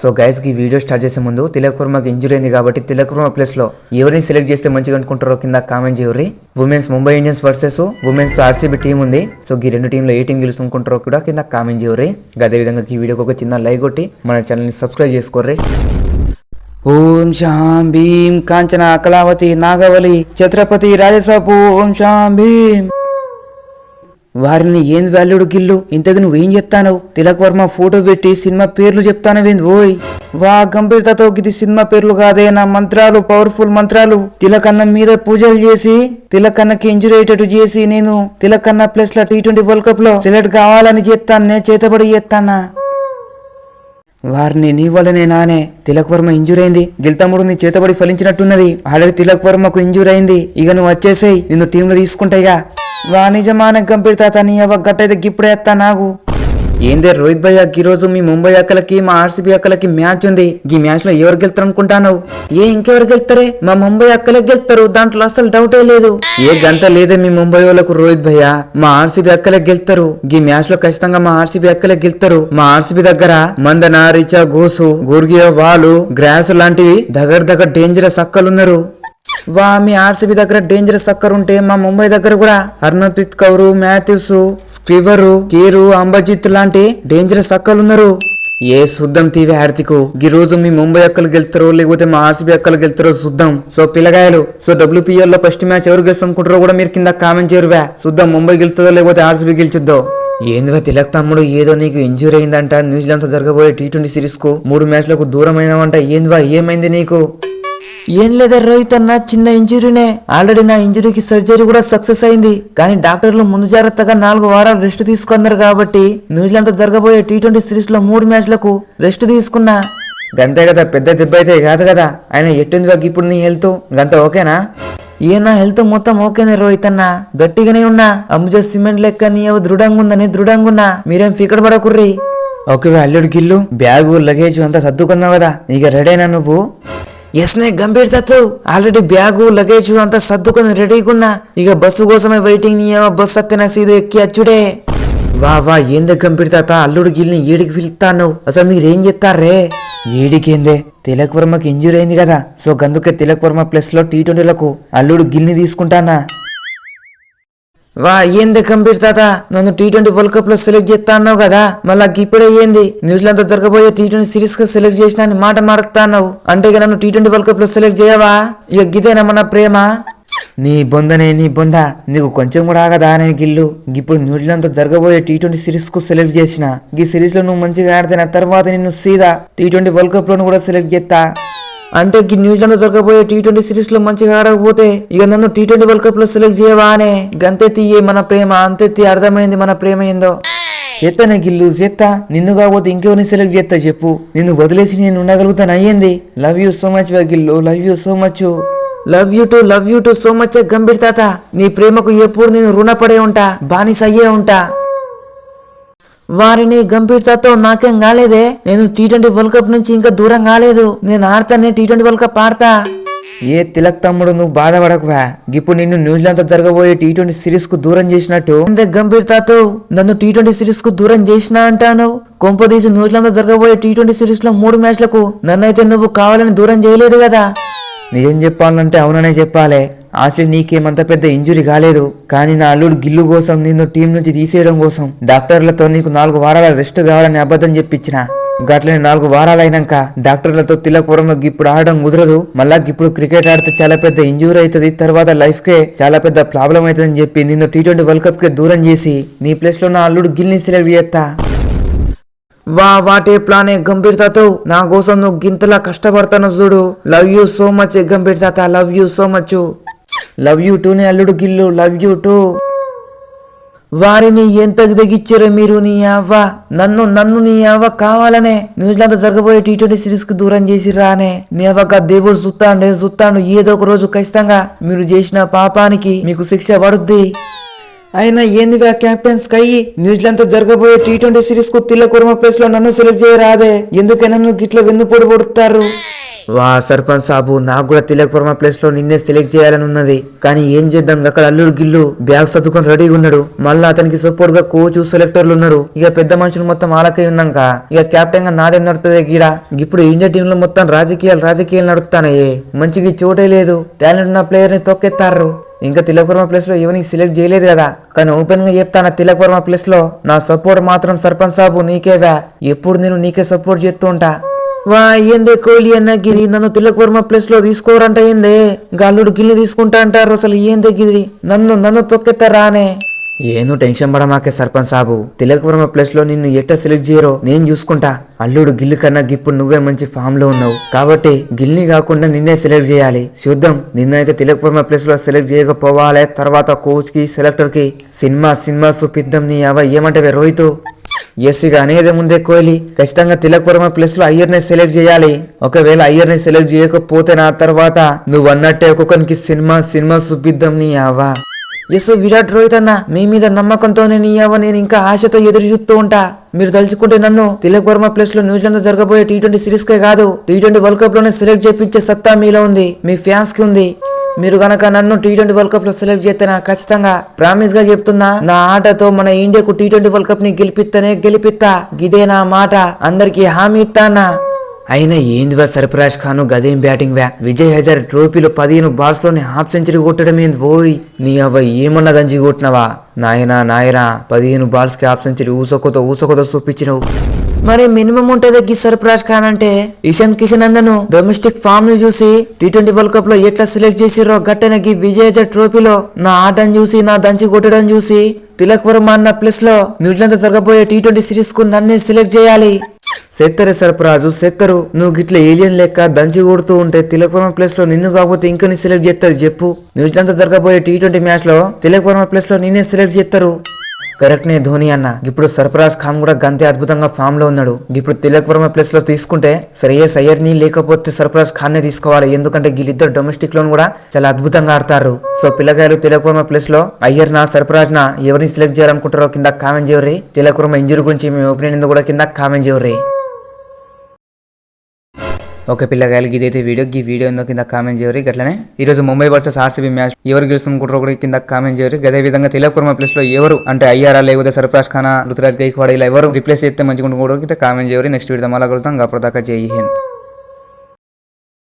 So గైస్కి video start చేసే ముందు Tilak వర్మకి injury అయింది కాబట్టి తిలక్ వర్మ ప్లేస్లో ఎవరిని సెలెక్ట్ చేస్తే మంచిగా అనుకుంటారో కింద కామెంట్ చేయరు women's Mumbai Indians versus women's RCB team ఉంది. సో ఈ రెండు టీంలో ఏ టీం గెలుచుకుంటారో కూడా కింద కామెంట్ చేయరు అదే విధంగా ఈ వీడియోకి ఒక చిన్న లైక్ కొట్టి మన ఛానల్ని సబ్స్క్రైబ్ చేసుకోర్రీ. ఓం శాం భీం కాంచన కళావతి నాగవలి ఛత్రపతి రాజసాపు ఓం శాం భీం. వారిని ఏం వాల్యూడు గిల్లు? ఇంతకు నువ్వేం చెప్తానవు? తిలక్ వర్మ ఫోటో పెట్టి సినిమా పేర్లు చెప్తానవేంది ఓయ్? వా గంభీరతతో ఇది సినిమా పేర్లు కాదే నా మంత్రాలు పవర్ఫుల్ మంత్రాలు. తిలకన్న మీద పూజలు చేసి తిలకన్నకి ఇంజురీ అయ్యేటట్టు చేసి నేను తిలకన్న ప్లస్లో టీ ట్వంటీ వరల్డ్ కప్లో సెలెక్ట్ కావాలని చేస్తాను నేను చేతబడి చేస్తానా వారిని నీ వల్లనే నానే. తిలక్ వర్మ ఇంజూర్ అయింది గిల్తమ్ముడు నీ చేతబడి ఫలించినట్టున్నది. ఆల్రెడీ తిలక్ వర్మకు ఇంజూర్ అయింది ఇక నువ్వు వచ్చేసేయి. నిన్ను టీంలో తీసుకుంటాయిగా వా నిజమానే తని అవ్వ గట్టయితే గిప్పుడే ఎత్తా నాకు ఏందే రోహిత్ భయ్య ఈ రోజు మీ ముంబై అక్కలకి మా ఆర్సీబీ అక్కలకి మ్యాచ్ ఉంది. ఈ మ్యాచ్లో ఎవరు గెలుతారు అనుకుంటాను ఏ ఇంకెవరు గెలుతారే? మా ముంబై అక్కలే గెలుతారు దాంట్లో అసలు డౌటే లేదు. ఏ గంట లేదే మీ ముంబై వాళ్ళకు రోహిత్ భయ్య మా ఆర్సీబీ అక్కలే గెలుతారు. ఈ మ్యాచ్లో ఖచ్చితంగా మా ఆర్సీబీ అక్కలే గెలుతారు. మా ఆర్సీబీ దగ్గర మందన రిచా గోసు గుర్గియా వాలు గ్రాస్ లాంటివి దగ్గర దగ్గర డేంజరస్ అక్కలున్నారు. వా మీ ఆర్సీబీ దగ్గర డేంజరస్ సక్కర్ ఉంటే మా ముంబై దగ్గర కూడా హర్మన్ప్రీత్ కౌరు మాథ్యూస్ స్క్రివర్ కీరు అంబజిత్ లాంటి డేంజరస్ అక్కలు ఉన్నారు. ఏ శుద్ధం తీవే హార్తికు? ఈ రోజు మీ ముంబై అక్కలు గెలుతారో లేకపోతే మా ఆర్సీబీ అక్కలు గెలుతారో శుద్ధం సో పిల్లగాయలు సో డబ్ల్యూపీఎల్లో ఫస్ట్ మ్యాచ్ ఎవరు గెలుచుకుంటారో కూడా మీరు కింద కామెంట్ చేయరువా. శుద్ధం ముంబై గెలుతుందో లేకపోతే ఆర్సీబీ గెలుచుద్దో? ఏందివా తిలక్ తమ్ముడు ఏదో నీకు ఇంజూరీ అయిందంట న్యూజిలాండ్తో జరగబోయే టీ ట్వంటీ సిరీస్కు మూడు మ్యాచ్లకు దూరమైనవంట ఏందివా ఏమైంది నీకు? ఏం లేదా రోహిత్ అన్న చిన్న ఇంజురీనే. ఆల్రెడీ నా ఇంజురీకి సర్జరీ కూడా సక్సెస్ అయింది. కానీ డాక్టర్లు ముందు జాగ్రత్తగా నాలుగు వారాలు రెస్ట్ తీసుకున్నారు కాబట్టి న్యూజిలాండ్తో జరగబోయే టీ ట్వంటీ సిరీస్లో మూడు మ్యాచ్లకు రెస్ట్ తీసుకున్నా. గంతే కదా పెద్ద దెబ్బ అయితే కాదు కదా. ఆయన ఎట్టుంది వాకి ఇప్పుడు నీ హెల్త్? గంత ఓకేనా? ఏ నా హెల్త్ మొత్తం ఓకేనే రోహిత్ అన్న. గట్టిగానే ఉన్నా. అంబుజ సిమెంట్ లెక్క నీ దృఢంగా ఉందని దృఢంగా ఉన్నా మీరేం ఫికర్ పడకుర్రి? ఓకే అల్లుడు గిల్లు. బ్యాగు లగేజ్ అంతా సర్దుకున్నావు కదా. ఇక రెడీనా నువ్వు? ఎస్నే గంభీర్ తత్తు ఆల్రెడీ బ్యాగు లగేజ్ అంతా సర్దుకొని రెడీగా ఉన్నా ఇక బస్సు కోసమే వెయిటింగ్ నీ ఏమో బస్సు అత్తేనా సీదు ఎక్కి అచ్చుడే. వా వా ఏందే గంభీర్ తాత అల్లుడు గిల్ని ఏడికి పిలుస్తాను అసలు మీరేం చెప్తారే ఏడికేందే తిలక్ వర్మకి ఇంజూరీ అయింది కదా. సో గందుకే తిలక్ వర్మ ప్లస్లో టీ ట్వంటీలకు అల్లుడు గిల్ని తీసుకుంటానా? వా ఏంది గంభీర్ తాత? నన్ను టీ ట్వంటీ వరల్డ్ కప్లో సెలెక్ట్ చేస్తా అన్నావు కదా? మళ్ళా ఇప్పుడే ఏంది? న్యూజిలాండ్తో జరగబోయే టీ ట్వంటీ సిరీస్గా సెలెక్ట్ చేసిన అని మాట మారుతా అన్నావు. అంటే ఇక నన్ను టీ ట్వంటీ వరల్డ్ కప్లో సెలెక్ట్ చేయవా? ఇక గిదేనా మన ప్రేమ? నీ బొందనే నీ బొంద. నీకు కొంచెం కూడా ఆగదా నేను గిల్లు? ఇప్పుడు న్యూజిలాండ్తో జరగబోయే టీ ట్వంటీ సిరీస్కు సెలెక్ట్ చేసిన. ఈ సిరీస్లో నువ్వు మంచిగా ఆడితే నా తర్వాత నిన్ను సీదా. టీ ట్వంటీ వరల్డ్ కప్ లోను కూడా సెలెక్ట్ చేస్తా. అంటే న్యూజిలాండ్ జరగబోయే టీ ట్వంటీ సిరీస్లో మంచిగా ఆడకపోతే ఇక నన్ను టీ ట్వంటీ వరల్డ్ కప్లో సెలెక్ట్ చేయవా అనే గంతే తీయే మన ప్రేమ అంతే తీ అర్థమైంది మన ప్రేమ ఏందో. చెత్తనే గిల్లు చెత్త. నిన్ను కాకపోతే ఇంకెవరిని సెలెక్ట్ చేస్తా చెప్పు. నిన్ను వదిలేసి నేను ఉండగలుగుతాను అయ్యింది. Love you so much Gill love you so much love you too love you too so much Gambhir తాత. నీ ప్రేమకు ఎప్పుడు నేను రుణపడే ఉంటా బానిస అయ్యే ఉంటా. వారిని గంభీరతతో నాకేం కాలేదే? నేను టీ ట్వంటీ వరల్డ్ కప్ నుంచి ఇంకా దూరం కాలేదు. నేను ఆడతానే టీ ట్వంటీ వరల్డ్ కప్ ఆడతా. ఏ తిలక్ తమ్ముడు నువ్వు బాధపడకువా? ఇప్పుడు నిన్ను న్యూజిలాండ్తో జరగబోయే టీ ట్వంటీ సిరీస్కు దూరం చేసినట్టు? గంభీరతతో నన్ను టీ ట్వంటీ సిరీస్కు దూరం చేసినా అంటాను కొంపదీసి న్యూజిలాండ్తో జరగబోయే టీ ట్వంటీ సిరీస్లో మూడు మ్యాచ్లకు నన్నైతే నువ్వు కావాలని దూరం చేయలేదు కదా? నిజం చెప్పాలంటే అవుననే చెప్పాలే. ఆశలు నీకేమంత పెద్ద ఇంజురీ కాలేదు. కానీ నా అల్లుడు గిల్లు కోసం నిన్ను టీం నుంచి తీసేయడం కోసం డాక్టర్లతో నీకు నాలుగు వారాల రెస్ట్ కావాలని అబద్ధం చెప్పించిన గట్లని నాలుగు వారాలు అయినాక డాక్టర్లతో తిలకపురంలో ఇప్పుడు ఆడడం కుదరదు. మళ్ళా ఇప్పుడు క్రికెట్ ఆడితే చాలా పెద్ద ఇంజూరీ అవుతుంది. తర్వాత లైఫ్ కే చాలా పెద్ద ప్రాబ్లం అవుతుందని చెప్పి నిన్ను టీ ట్వంటీ వరల్డ్ కప్కి దూరం చేసి నీ ప్లేస్లో నా అల్లుడు గిల్ని సెలెక్ట్ చేస్తా వా వాటే ప్లానే గంభీర్ తాతో నా కోసం నువ్వు గింతలా కష్టపడతాను చూడు. Love you so much Gambhir తాత. Love you so much love you too నే అల్లుడు గిల్లు. లవ్ యూ టూ వారిని ఎంత దిగిచ్చారో మీరు నీ అవ్వ? నన్ను నన్ను నీ అవ్వ కావాలనే. న్యూజిలాండ్ జరగబోయే టీ ట్వంటీ సిరీస్కు దూరం చేసి రానే. నీ అవ్వక దేవుడు సుత్తాండే సుత్తాండు ఏదో ఒక రోజు ఖచ్చితంగా మీరు చేసిన పాపానికి మీకు శిక్ష పడుద్ది. అయినా ఏందివా కెప్టెన్ స్కై న్యూజిలాండ్తో జరగబోయే టీ ట్వంటీ సిరీస్కు తిల్ల కుర్మ ప్లేస్లో నన్ను సెలెక్ట్ చేయరాదే. ఎందుకే నన్ను గిట్ల వెన్నుపోటు పొడుతారు వా సర్పంచ్ సాబు నాకు కూడా తిలక్ వర్మ ప్లేస్లో నిన్నే సెలెక్ట్ చేయాలని ఉన్నది కానీ ఏం చేద్దాం అక్కడ అల్లుడు గిల్లు బ్యాగ్ సర్దుకొని రెడీగా ఉన్నాడు. మళ్ళీ అతనికి సపోర్ట్గా కోచ్ సెలెక్టర్లు ఉన్నారు. ఇక పెద్ద మనుషులు మొత్తం ఆలకై ఉన్నాక ఇక కెప్టెన్గా నాదేం నడుతుంది గీడ. ఇప్పుడు ఇండియా టీమ్లో మొత్తం రాజకీయాలు రాజకీయాలు నడుస్తానయ్యే మంచిగా చోటే లేదు. టాలెంట్ ఉన్న ప్లేయర్ని తొక్కెత్తారు ఇంకా తిలక్ వర్మ ప్లేస్లో సెలెక్ట్ చేయలేదు కదా. కానీ ఓపెన్గా చెప్తాను తిలక్ వర్మ ప్లేస్లో నా సపోర్ట్ మాత్రం సర్పంచ్ సాబు నీకేవా ఎప్పుడు నేను నీకే సపోర్ట్ చేస్తూ ఉంటా. వా ఏందే కోహ్లీ అన్న గిది? నన్ను తిలక్ వర్మ ప్లేస్లో తీసుకోరంట ఏందే? గల్లుడు గిల్లి తీసుకుంటా అంటారు అసలు ఏందే గిది? నన్ను నన్ను తొక్కెత్తారా రానే. ఏను టెన్షన్ పడమాకే సర్పంచ్ సాబు. తిలక్ ప్లేస్లో లో నిన్ను ఎట్ట సెలెక్ట్ చేయరో నేను చూసుకుంటా. అల్లుడు గిల్లు కన్నా ఇప్పుడు నువ్వే మంచి ఫామ్లో ఉన్నావు. కాబట్టి గిల్ని కాకుండా నిన్నే సెలెక్ట్ చేయాలి. చూద్దాం. నిన్నైతే తిలక్ వర్మ ప్లేస్లో సెలెక్ట్ చేయకపోవాలి. తర్వాత కోచ్కి సెలెక్టర్కి సినిమా సినిమా చూపిద్దాం నీ అవ. ఏమంటే రోహిత్? ఎస్ ఇక అనేది ముందే కోహ్లీ. ఖచ్చితంగా తిలక్ వర్మ ప్లేస్లో అయ్యర్ని సెలెక్ట్ చేయాలి. ఒకవేళ అయ్యర్ని సెలెక్ట్ చేయకపోతే నా తర్వాత నువ్వు అన్నట్టే ఒక్కొక్కరికి సినిమా సినిమా చూపిద్దాం నీ అవ్వ ఎస్ విరాట్ రోహిత్ అన్న మీ మీద నమ్మకంతోనే నీ అవ్వ నేను ఇంకా ఆశతో ఎదురు చూస్తూ ఉంటా. మీరు తలుచుకుంటే నన్ను తిలక్ వర్మ ప్లేస్లో న్యూజిలాండ్లో జరగబోయే టీ ట్వంటీ సిరీస్ కే కాదు టీ ట్వంటీ వరల్డ్ కప్లోనే సెలెక్ట్ చేపించే సత్తా మీలో ఉంది మీ ఫ్యాన్స్కి ఉంది. మీరు గనక నన్ను టీ ట్వంటీ వరల్డ్ కప్లో సెలెక్ట్ చేస్తే ఖచ్చితంగా ప్రామిస్గా చెప్తున్నా నా ఆటతో మన ఇండియాకు టీ ట్వంటీ వరల్డ్ కప్ని గెలిపిస్తేనే గెలిపిస్తా గిదే నా మాట అందరికి హామీ ఇస్తానా అయినా ఏందివా సర్ఫరాజ్ ఖాన్ గదేం బ్యాటింగ్ వ్యా విజయ్ హజార్ ట్రోఫీలో పదిహేను బాల్స్లోనే హాఫ్ సెంచరీ కొట్టడం ఏంది? ఓయ్ నీ అవ్వ ఏమన్నా దంచి కొట్టినవా? నాయనా నాయనా పదిహేను బాల్స్కి హాఫ్ సెంచరీ ఊసకొత ఊసకొత చూపించినవు. మరి మినిమం ఉంటుంది గి సర్ఫరాజ్ ఖాన్ అంటే? ఇషాన్ కిషన్ అన్నను డొమెస్టిక్ ఫామ్ను చూసి టీ ట్వంటీ వరల్డ్ కప్లో ఎట్లా సెలెక్ట్ చేసిరో గట్టన గి విజయ్ హజార్ ట్రోఫీలో నా ఆటను చూసి నా దంచి కొట్టడం చూసి తిలక్ వర్మ అన్న ప్లేస్లో న్యూజిలాండ్తో జరగబోయే టీ ట్వంటీ సిరీస్కు నన్నే సెలెక్ట్ చేయాలి. సెత్తరే సర్పరాజు సెత్తరు. నువ్వు గిట్ల ఏలియన్ లెక్క దంచి కొడుతూ ఉంటే తిలకవర్మ ప్లేస్లో నిన్ను కాకపోతే ఇంకని సెలెక్ట్ చేస్తారు చెప్పు. న్యూజిలాండ్తో జరగబోయే టీ ట్వంటీ మ్యాచ్లో తిలకవర్మ ప్లేస్లో నిన్నే సెలెక్ట్ చేస్తారు కరెక్ట్ నే ధోని అన్న. ఇప్పుడు సర్ఫరాజ్ ఖాన్ కూడా గంతే అద్భుతంగా ఫామ్లో ఉన్నాడు. ఇప్పుడు తిలక్ వర్మ ప్లేస్లో తీసుకుంటే శ్రేయస్ అయ్యర్ని లేకపోతే సర్ఫరాజ్ ఖాన్ నే తీసుకోవాలి. ఎందుకంటే వీళ్ళిద్దరు డొమెస్టిక్లో కూడా చాలా అద్భుతంగా ఆడతారు. సో పిల్లగాయలు తిలక్ వర్మ ప్లేస్లో అయ్యర్ నా సర్ఫరాజ్ నా ఎవరిని సెలెక్ట్ చేయాలనుకుంటారో కింద కామెంట్ చేయరు తిలక్ వర్మ ఇంజురీ గురించి మీ ఒపీనియన్ కూడా కింద కామెంట్ చేయరు ఓకే పిల్లగాయలు ఇదైతే వీడియో. ఈ వీడియో ఉందో కింద కామెంట్ చేయరు గట్లనే ఈ రోజు ముంబై వర్సెస్ ఆర్సీబీ మ్యాచ్. ఎవరు గెలుస్తుంటారో కూడా కింద కామెంట్ చేయరు అదే విధంగా తెలియకుర్మ ప్లేస్లో ఎవరు? అంటే అయ్యారా లేకపోతే సర్ఫరాజ్ ఖానా రుతురాజ్ గైక్వాడ్ ఇలా ఎవరు రిప్లేస్ చేస్తే మంచిగా కూడా కింద కామెంట్ చేయరు నెక్స్ట్ వీడియో మళ్ళీ కలుగుతాం అప్పటిదాకా జై హింద్.